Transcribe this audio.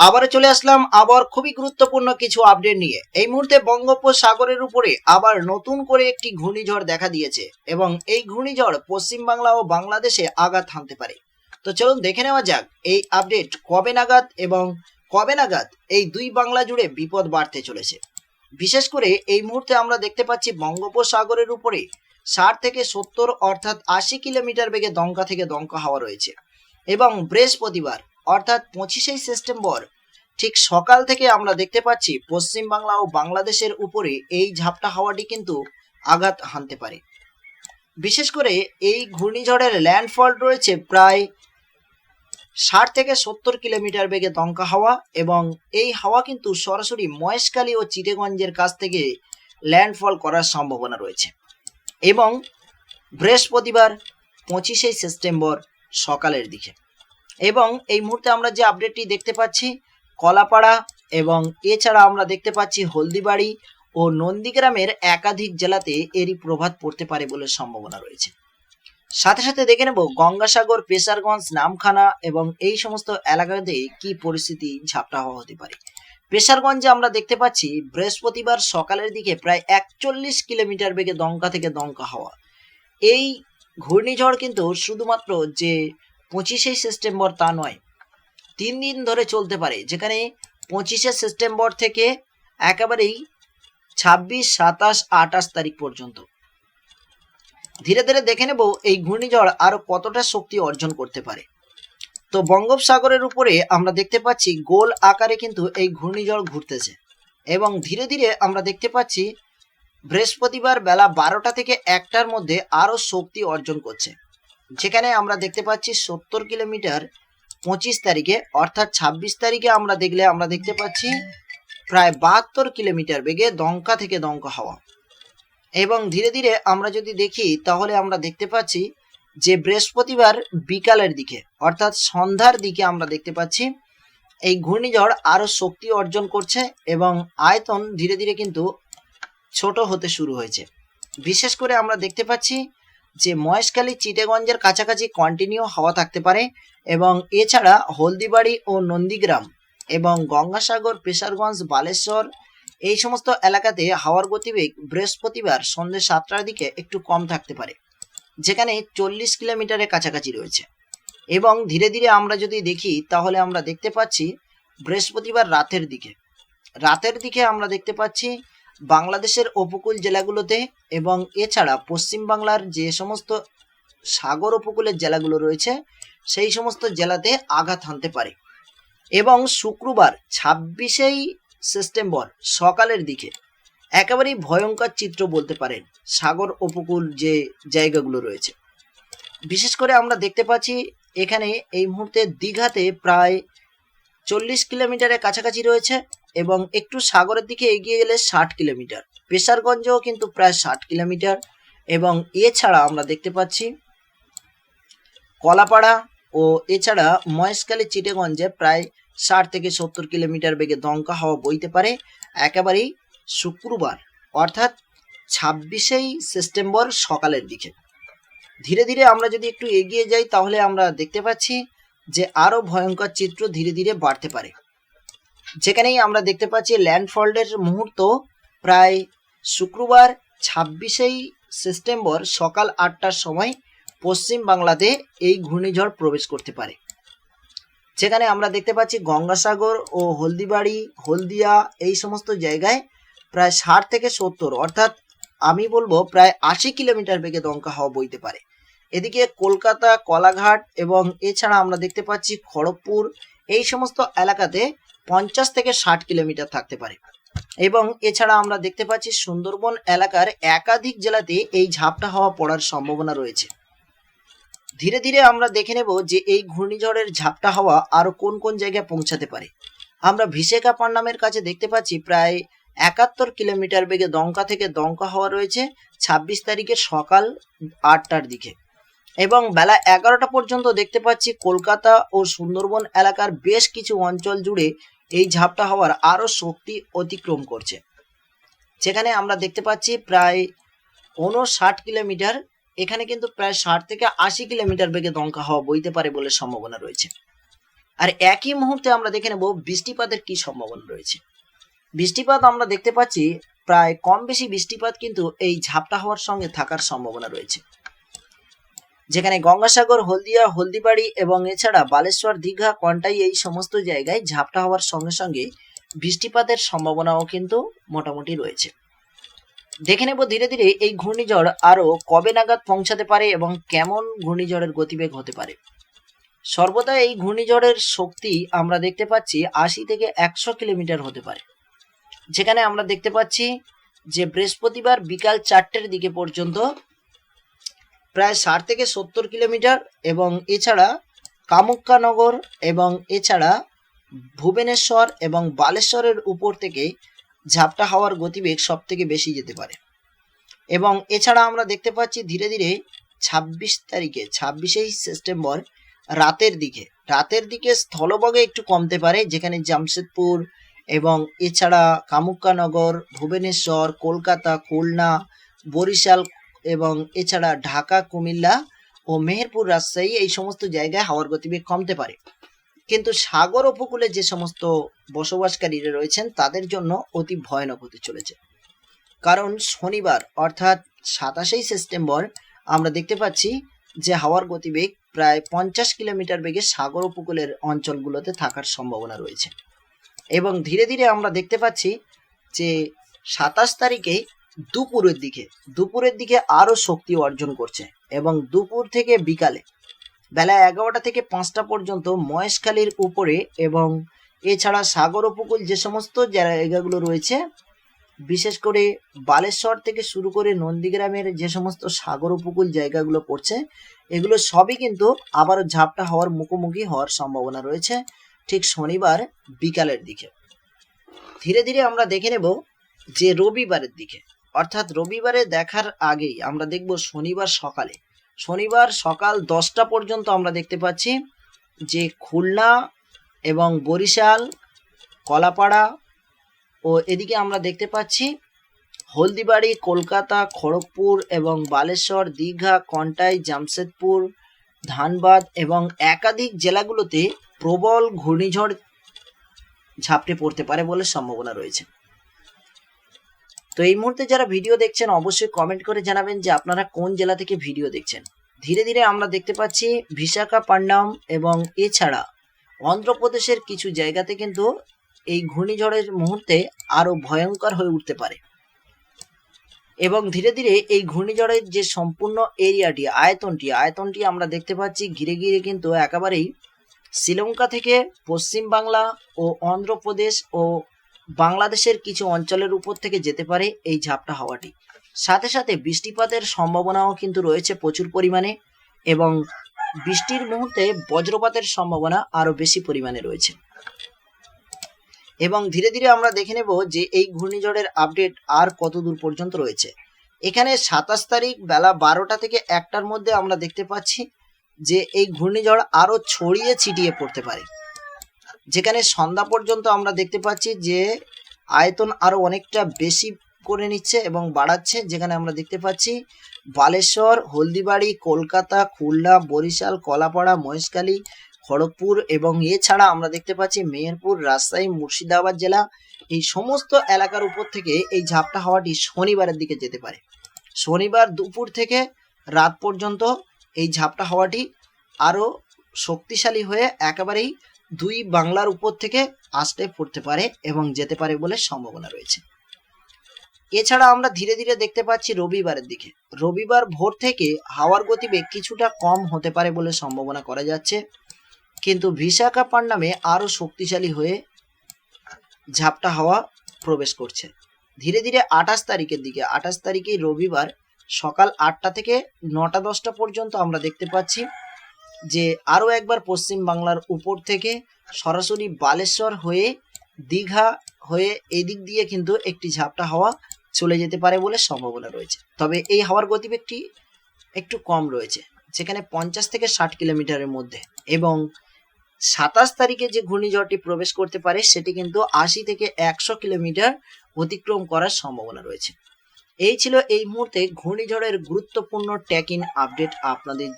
আবারও চলে আসলাম আবার খুবই গুরুত্বপূর্ণ কিছু আপডেট নিয়ে। এই মুহূর্তে বঙ্গোপসাগরের উপরে আবার নতুন করে একটি ঘূর্ণিঝড় দেখা দিয়েছে এবং এই ঘূর্ণিঝড় পশ্চিমবাংলা ও বাংলাদেশে আঘাত হানতে পারে। তো চলুন দেখে নেওয়া যাক এই আপডেট কবে নাগাদ এবং কবে নাগাদ এই দুই বাংলা জুড়ে বিপদ বাড়তে চলেছে। বিশেষ করে এই মুহূর্তে আমরা দেখতে পাচ্ছি বঙ্গোপসাগরের উপরে ষাট থেকে সত্তর অর্থাৎ আশি কিলোমিটার বেগে দমকা থেকে দমকা হাওয়া রয়েছে এবং বৃহস্পতিবার অর্থাৎ পঁচিশে সেপ্টেম্বর, ঠিক সকাল থেকে আমরা দেখতে পাচ্ছি পশ্চিম বাংলা ও বাংলাদেশের উপরে এই ঝাপটা হাওয়াটি কিন্তু আঘাত হানতে পারে। বিশেষ করে এই ঘূর্ণিঝড়ের ল্যান্ডফল রয়েছে প্রায় ষাট থেকে সত্তর কিলোমিটার বেগে দমকা হাওয়া এবং এই হাওয়া কিন্তু সরাসরি মহেশখালী ও চিটেগঞ্জের কাছ থেকে ল্যান্ডফল করার সম্ভাবনা রয়েছে এবং বৃহস্পতিবার পঁচিশে সেপ্টেম্বর সকালের দিকে। এবং এই মুহূর্তে আমরা যে আপডেটটি দেখতে পাচ্ছি, কলাপাড়া এবং এছাড়া আমরা দেখতে পাচ্ছি হলদিবাড়ি ও নন্দীগ্রামের একাধিক জেলাতে এরই প্রভাব পড়তে পারে বলে সম্ভাবনা রয়েছে। সাথে সাথে দেখে নেব গঙ্গাসাগর, পেশারগঞ্জ, নামখানা এবং এই সমস্ত এলাকাতে কি পরিস্থিতি ঝাপটা হওয়া হতে পারে। পেশারগঞ্জে আমরা দেখতে পাচ্ছি বৃহস্পতিবার সকালের দিকে প্রায় একচল্লিশ কিলোমিটার বেগে দমকা থেকে দমকা হওয়া। এই ঘূর্ণিঝড় কিন্তু শুধুমাত্র যে পঁচিশে সেপ্টেম্বর তা নয়। তিন দিন ধরে চলতে পারে। যেখানে পঁচিশে সেপ্টেম্বর থেকে একেবারেই ছাব্বিশ, সাতাশ, আঠাশ তারিখ পর্যন্ত। ধীরে ধীরে দেখে নেব এই ঘূর্ণিঝড় আরও কতটা শক্তি অর্জন করতে পারে। তো বঙ্গোপসাগরের উপরে আমরা দেখতে পাচ্ছি গোল আকারে কিন্তু এই ঘূর্ণিঝড় ঘুরতেছে। এবং ধীরে ধীরে আমরা দেখতে পাচ্ছি বৃহস্পতিবার বেলা বারোটা থেকে একটার মধ্যে আরও শক্তি অর্জন করছে। যেখানে আমরা দেখতে পাচ্ছি সত্তর কিলোমিটার পঁচিশ তারিখে, অর্থাৎ ছাব্বিশ তারিখে আমরা দেখলে আমরা দেখতে পাচ্ছি প্রায় বাহাত্তর কিলোমিটার বেগে দমকা থেকে দমকা হাওয়া। এবং ধীরে ধীরে আমরা যদি দেখি, তাহলে আমরা দেখতে পাচ্ছি যে বৃহস্পতিবার বিকালের দিকে, অর্থাৎ সন্ধ্যার দিকে আমরা দেখতে পাচ্ছি এই ঘূর্ণিঝড় আরও শক্তি অর্জন করছে এবং আয়তন ধীরে ধীরে কিন্তু ছোট হতে শুরু হয়েছে। বিশেষ করে আমরা দেখতে পাচ্ছি যে মহেশখালী চিটেগঞ্জের কাছাকাছি কন্টিনিউ হাওয়া থাকতে পারে এবং এছাড়া হলদিবাড়ি ও নন্দীগ্রাম এবং গঙ্গাসাগর, পেশারগঞ্জ, বালেশ্বর এই সমস্ত এলাকাতে হাওয়ার গতিবেগ বৃহস্পতিবার সন্ধ্যে সাতটার দিকে একটু কম থাকতে পারে, যেখানে চল্লিশ কিলোমিটারের কাছাকাছি রয়েছে। এবং ধীরে ধীরে আমরা যদি দেখি, তাহলে আমরা দেখতে পাচ্ছি বৃহস্পতিবার রাতের দিকে। রাতের দিকে আমরা দেখতে পাচ্ছি বাংলাদেশের উপকূল জেলাগুলোতে এবং এছাড়া পশ্চিম বাংলার যে সমস্ত সাগর উপকূলের জেলাগুলো রয়েছে, সেই সমস্ত জেলাতে আঘাত হানতে পারে। এবং শুক্রবার ছাব্বিশেই সেপ্টেম্বর সকালের দিকে একেবারেই ভয়ঙ্কর চিত্র বলতে পারেন সাগর উপকূল যে জায়গাগুলো রয়েছে। বিশেষ করে আমরা দেখতে পাচ্ছি এখানে এই মুহূর্তে দীঘাতে প্রায় চল্লিশ কিলোমিটারের কাছাকাছি রয়েছে। এবং একটু সাগরের দিকে এগিয়ে গেলে ষাট কিলোমিটার। পেশারগঞ্জেও কিন্তু প্রায় ষাট কিলোমিটার এবং এছাড়া আমরা দেখতে পাচ্ছি কলাপাড়া ও এছাড়া মহেশখালী চিটেগঞ্জে প্রায় ষাট থেকে সত্তর কিলোমিটার বেগে দমকা হাওয়া বইতে পারে। একেবারেই শুক্রবার, অর্থাৎ ছাব্বিশেই সেপ্টেম্বর সকালের দিকে। ধীরে ধীরে আমরা যদি একটু এগিয়ে যাই, তাহলে আমরা দেখতে পাচ্ছি যে আরও ভয়ঙ্কর চিত্র ধীরে ধীরে বাড়তে পারে। যেখানেই আমরা দেখতে পাচ্ছি ল্যান্ডফলের মুহূর্ত, প্রায় শুক্রবার ছাব্বিশেই সেপ্টেম্বর সকাল আটটার সময় পশ্চিম বাংলাতে এই ঘূর্ণিঝড় প্রবেশ করতে পারে। যেখানে আমরা দেখতে পাচ্ছি গঙ্গাসাগর ও হলদিবাড়ি, হলদিয়া এই সমস্ত জায়গায় প্রায় ষাট থেকে সত্তর, অর্থাৎ আমি বলব প্রায় আশি কিলোমিটার বেগে দমকা হাওয়া বইতে পারে। এদিকে কলকাতা, কলাঘাট এবং এছাড়া আমরা দেখতে পাচ্ছি খড়গপুর এই সমস্ত এলাকাতে পঞ্চাশ থেকে ষাট কিলোমিটার থাকতে পারে। এবং এছাড়া আমরা দেখতে পাচ্ছি সুন্দরবন এলাকার একাধিক জেলাতে এই ঝাপটা হাওয়া পড়ার সম্ভাবনা রয়েছে। ধীরে ধীরে আমরা দেখে নেব যে এই ঘূর্ণিঝড়ের ঝাপটা হাওয়া আরও কোন কোন জায়গায় পৌঁছাতে পারে। আমরা ভিসেখাপান্নামের কাছে দেখতে পাচ্ছি প্রায় একাত্তর কিলোমিটার বেগে দমকা থেকে দমকা হাওয়া রয়েছে ছাব্বিশ তারিখের সকাল আটটার দিকে। এবং বেলা এগারোটা পর্যন্ত দেখতে পাচ্ছি কলকাতা ও সুন্দরবন এলাকার বেশ কিছু অঞ্চল জুড়ে এই ঝাপটা হওয়ার আরও শক্তি অতিক্রম করছে। যেখানে আমরা দেখতে পাচ্ছি প্রায় উনষাট কিলোমিটার, এখানে কিন্তু প্রায় ষাট থেকে আশি কিলোমিটার বেগে দমকা হওয়া বইতে পারে বলে সম্ভাবনা রয়েছে। আর একই মুহূর্তে আমরা দেখে নেব বৃষ্টিপাতের কি সম্ভাবনা রয়েছে। বৃষ্টিপাত আমরা দেখতে পাচ্ছি প্রায় কম বেশি বৃষ্টিপাত কিন্তু এই ঝাপটা হওয়ার সঙ্গে থাকার সম্ভাবনা রয়েছে। যেখানে গঙ্গাসাগর, হলদিয়া, হলদিবাড়ি এবং এছাড়া বালেশ্বর, দীঘা, কন্টাই এই সমস্ত জায়গায় ঝাপটা হওয়ার সঙ্গে সঙ্গে বৃষ্টিপাতের সম্ভাবনাও কিন্তু মোটামুটি রয়েছে। দেখে নেব ধীরে ধীরে এই ঘূর্ণিঝড় আরও কবে নাগাদ পৌঁছাতে পারে এবং কেমন ঘূর্ণিঝড়ের গতিবেগ হতে পারে। সর্বদা এই ঘূর্ণিঝড়ের শক্তি আমরা দেখতে পাচ্ছি আশি থেকে একশো কিলোমিটার হতে পারে। যেখানে আমরা দেখতে পাচ্ছি যে বৃহস্পতিবার বিকাল চারটের দিকে পর্যন্ত প্রায় ষাট থেকে সত্তর কিলোমিটার এবং এছাড়া কামুক্কানগর এবং এছাড়া ভুবনেশ্বর এবং বালেশ্বরের উপর থেকে ঝাপটা হাওয়ার গতিবেগ সব থেকে বেশি যেতে পারে। এবং এছাড়া আমরা দেখতে পাচ্ছি ধীরে ধীরে ছাব্বিশ তারিখে ছাব্বিশেই সেপ্টেম্বর রাতের দিকে। রাতের দিকে স্থলভাগে একটু কমতে পারে, যেখানে জামশেদপুর এবং এছাড়া কামুক্কানগর, ভুবনেশ্বর, কলকাতা, খুলনা, বরিশাল এবং এছাড়া ঢাকা, কুমিল্লা ও মেহেরপুর রাজশাহী এই সমস্ত জায়গায় হাওয়ার গতিবেগ কমতে পারে। কিন্তু সাগর উপকূলে যে সমস্ত বসবাসকারীরা রয়েছেন, তাদের জন্য অতি ভয়ানক হতে চলেছে। কারণ শনিবার, অর্থাৎ সাতাশেই সেপ্টেম্বর, আমরা দেখতে পাচ্ছি যে হাওয়ার গতিবেগ প্রায় পঞ্চাশ কিলোমিটার বেগে সাগর উপকূলের অঞ্চলগুলোতে থাকার সম্ভাবনা রয়েছে। এবং ধীরে ধীরে আমরা দেখতে পাচ্ছি যে সাতাশ তারিখে দুপুরের দিকে দুপুরের দিকে আরও শক্তি অর্জন করছে এবং দুপুর থেকে বিকালে, বেলা এগারোটা থেকে পাঁচটা পর্যন্ত মহেশখালীর উপরে এবং এছাড়া সাগর উপকূল যে সমস্ত জায়গাগুলো রয়েছে, বিশেষ করে বালেশ্বর থেকে শুরু করে নন্দীগ্রামের যে সমস্ত সাগর উপকূল জায়গাগুলো পড়ছে, এগুলো সবই কিন্তু আবারও ঝাপটা হওয়ার মুখোমুখি হওয়ার সম্ভাবনা রয়েছে ঠিক শনিবার বিকালের দিকে। ধীরে ধীরে আমরা দেখে নেব যে রবিবারের দিকে অর্থাৎ রবিবারে দেখার আগেই আমরা দেখব শনিবার সকালে। শনিবার সকাল দশটা পর্যন্ত আমরা দেখতে পাচ্ছি যে খুলনা এবং বরিশাল, কলাপাড়া ও এদিকে আমরা দেখতে পাচ্ছি হলদিবাড়ি, কলকাতা, খড়গপুর এবং বালেশ্বর, দীঘা, কন্টাই, জামশেদপুর, ধানবাদ এবং একাধিক জেলাগুলোতে প্রবল ঘূর্ণিঝড় ঝাপটে পড়তে পারে বলে সম্ভাবনা রয়েছে। তো এই মুহূর্তে যারা ভিডিও দেখছেন, অবশ্যই কমেন্ট করে জানাবেন যে আপনারা কোন জেলা থেকে ভিডিও দেখছেন। ধীরে ধীরে আমরা দেখতে পাচ্ছি বিশাখাপাট্টনম এবং এছাড়া অন্ধ্রপ্রদেশের কিছু জায়গাতে কিন্তু এই ঘূর্ণিঝড়ের মুহূর্তে আরও ভয়ঙ্কর হয়ে উঠতে পারে। এবং ধীরে ধীরে এই ঘূর্ণিঝড়ের যে সম্পূর্ণ এরিয়াটি, আয়তনটি আয়তনটি আমরা দেখতে পাচ্ছি ঘিরে ঘিরে কিন্তু একেবারেই শ্রীলঙ্কা থেকে পশ্চিম বাংলা ও অন্ধ্রপ্রদেশ ও বাংলাদেশের কিছু অঞ্চলের উপর থেকে যেতে পারে এই ঝাপটা হাওয়াটি। সাথে সাথে বৃষ্টিপাতের সম্ভাবনাও কিন্তু রয়েছে প্রচুর পরিমাণে এবং বৃষ্টির মুহূর্তে বজ্রপাতের সম্ভাবনা আরও বেশি পরিমাণে রয়েছে। এবং ধীরে ধীরে আমরা দেখে নেব যে এই ঘূর্ণিঝড়ের আপডেট আর কত দূর পর্যন্ত রয়েছে। এখানে সাতাশ তারিখ বেলা বারোটা থেকে একটার মধ্যে আমরা দেখতে পাচ্ছি যে এই ঘূর্ণিঝড় আরও ছড়িয়ে ছিটিয়ে পড়তে পারে। যেখানে সন্ধ্যা পর্যন্ত আমরা দেখতে পাচ্ছি যে আয়তন আরও অনেকটা বেশি করে নিচ্ছে এবং বাড়াচ্ছে, যেখানে আমরা দেখতে পাচ্ছি বালেশ্বর, হলদিবাড়ি, কলকাতা, খুলনা, বরিশাল, কলাপাড়া, মহেশখালী, খড়গপুর এবং এছাড়া আমরা দেখতে পাচ্ছি মেহেরপুর, রাজশাহী, মুর্শিদাবাদ জেলা। এই সমস্ত এলাকার উপর থেকে এই ঝাপটা হাওয়াটি শনিবারের দিকে যেতে পারে। শনিবার দুপুর থেকে রাত পর্যন্ত এই ঝাপটা হাওয়াটি আরও শক্তিশালী হয়ে একেবারেই দুই বাংলার উপর থেকে আসতে পড়তে পারে এবং যেতে পারে বলে সম্ভাবনা রয়েছে। এছাড়া আমরা ধীরে ধীরে দেখতে পাচ্ছি রবিবারের দিকে। রবিবার ভোর থেকে হাওয়ার গতিবেগ কিছুটা কম হতে পারে বলে সম্ভাবনা করা যাচ্ছে। কিন্তু বিশাখাপাট্টনামে আরও শক্তিশালী হয়ে ঝাপটা হাওয়া প্রবেশ করছে। ধীরে ধীরে আঠাশ তারিখের দিকে, আঠাশ তারিখে রবিবার সকাল আটটা থেকে নটা দশটা পর্যন্ত আমরা দেখতে পাচ্ছি। যে আরও একবার পশ্চিম বাংলার উপর থেকে সরাসরি বালেশ্বর হয়ে দীঘা হয়ে এদিক দিয়ে কিন্তু একটি ঝাপটা হাওয়া চলে যেতে পারে বলে সম্ভাবনা রয়েছে। তবে এই হাওয়ার গতিবেগটি একটু কম রয়েছে সেখানে পঞ্চাশ থেকে ষাট কিলোমিটারের মধ্যে এবং সাতাশ তারিখে যে ঘূর্ণিঝড়টি প্রবেশ করতে পারে সেটি কিন্তু আশি থেকে একশো কিলোমিটার অতিক্রম করার সম্ভাবনা রয়েছে। এই ছিল এই মুহূর্তে ঘূর্ণিঝড়ের গুরুত্বপূর্ণ ট্যাকিং আপডেট আপনাদের